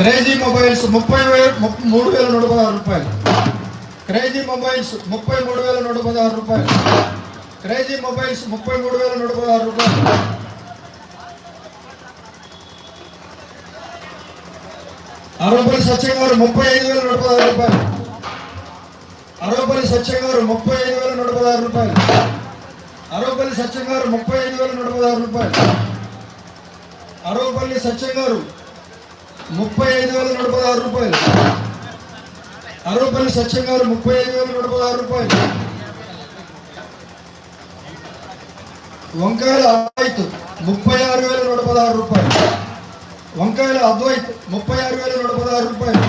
Crazy mobiles ముప్పై వేలు మూడు వేల నూట పదహారు రూపాయలు. క్రేజీ మొబైల్స్ ముప్పై మూడు వేల నూట పదహారు రూపాయలు. క్రేజీ మొబైల్స్ ముప్పై మూడు వేల నూట పదహారు రూపాయలు. అరవపల్లి సత్యం గారు ముప్పై ఐదు వేల నూట పదహారు రూపాయలు. అరవపల్లి సత్యం గారు ముప్పై ఐదు వేల నూట పదహారు రూపాయలు. అరవపల్లి సత్యం గారు ముప్పై ఐదు వేల నూట పదహారు రూపాయలు. అరవపల్లి సత్యం గారు ముప్పై ఐదు వేల నూట పదహారు రూపాయలు. అరవపల్లి సత్యం గారు ముప్పై ఐదు వేల నూట పదహారు రూపాయలు. వంకాయల అద్వైత్ ముప్పై ఆరు వేల నూట పదహారు రూపాయలు. వంకాయల అద్వైత్ ముప్పై ఆరు వేల నూట పదహారు రూపాయలు.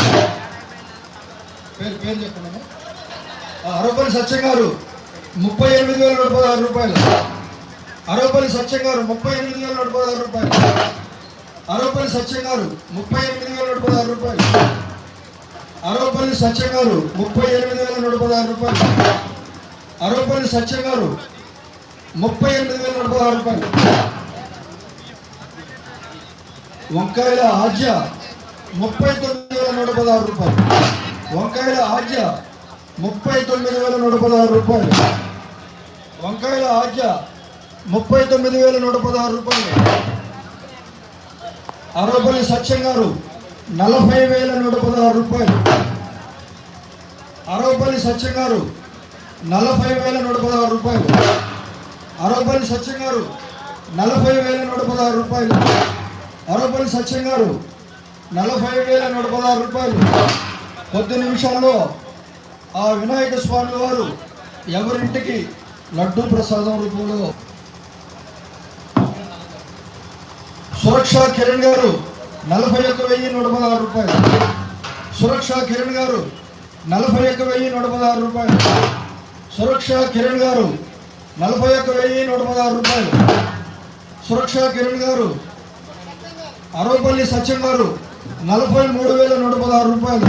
పేరు పేరు చెప్పండి అరవపల్లి సత్యం గారు ముప్పై ఎనిమిది వేల నలభై ఆరు రూపాయలు. అరవపల్లి సత్యం గారు ముప్పై ఎనిమిది వేల నలభై ఆరు రూపాయలు. అరవపల్లి సత్యం గారు ముప్పై ఎనిమిది వేల నలభై ఆరు రూపాయలు. అరవపల్లి సత్యం గారు ముప్పై ఎనిమిది వేల నలభై ఆరు రూపాయలు. అరవపల్లి సత్యం గారు ముప్పై ఎనిమిది వేల నలభై ఆరు రూపాయలు. వంకాయల ఆజ్య ముప్పై తొమ్మిది వేల నూట పదహారు రూపాయలు. వంకాయల ఆజ్య ముప్పై తొమ్మిది వేల నూట పదహారు రూపాయలు. వంకాయల ఆజ్య ముప్పై తొమ్మిది వేల నూట పదహారు రూపాయలు. అరవపల్లి సత్యం గారు నలభై వేల నూట పదహారు రూపాయలు. అరవపల్లి సత్యం గారు నలభై వేల నూట పదహారు రూపాయలు. అరవపల్లి సత్యం గారు నలభై వేల నూట పదహారు రూపాయలు. అరవపల్లి సత్యం గారు నలభై వేల నూట పదహారు రూపాయలు. కొద్ది నిమిషాల్లో ఆ వినాయక స్వామి వారు ఎవరింటికి లడ్డూ ప్రసాదం రూపంలో? సురక్ష కిరణ్ గారు నలభై ఒక్క వెయ్యి నూట పదహారు రూపాయలు. సురక్ష కిరణ్ గారు నలభై ఒక్క వెయ్యి నూట పదహారు రూపాయలు. సురక్ష కిరణ్ గారు నలభై ఒక్క వెయ్యి నూట పదహారు రూపాయలు. సురక్ష కిరణ్ గారు అరవపల్లి సత్యం గారు నలభై మూడు వేల నూట పదహారు రూపాయలు.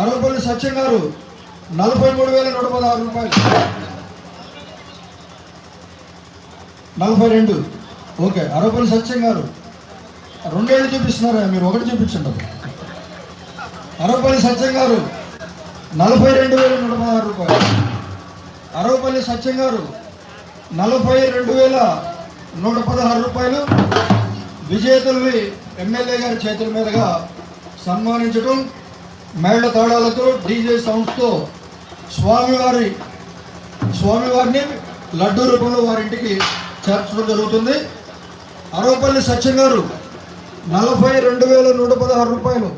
అరవపల్లి సత్యం గారు నలభై మూడు వేల నూట పదహారు రూపాయలు. నలభై రెండు. ఓకే అరవపల్లి సత్యం గారు. రెండేళ్ళు చూపిస్తున్నారా? మీరు ఒకటి చూపించండి. అరవపల్లి సత్యం గారు నలభై రెండు వేల నూట పదహారు రూపాయలు. అరవపల్లి సత్యం గారు నలభై రెండు వేల నూట పదహారు రూపాయలు. విజేతల్ని ఎమ్మెల్యే గారి చేతుల మీదుగా సన్మానించడం మేళ్ళ తాళాలతో డీజే సౌండ్స్తో స్వామివారి స్వామివారిని లడ్డూ రూపంలో వారింటికి చేర్చడం జరుగుతుంది. అరవపల్లి సత్యం గారు నలభై రెండు వేల నూట పదహారు రూపాయలు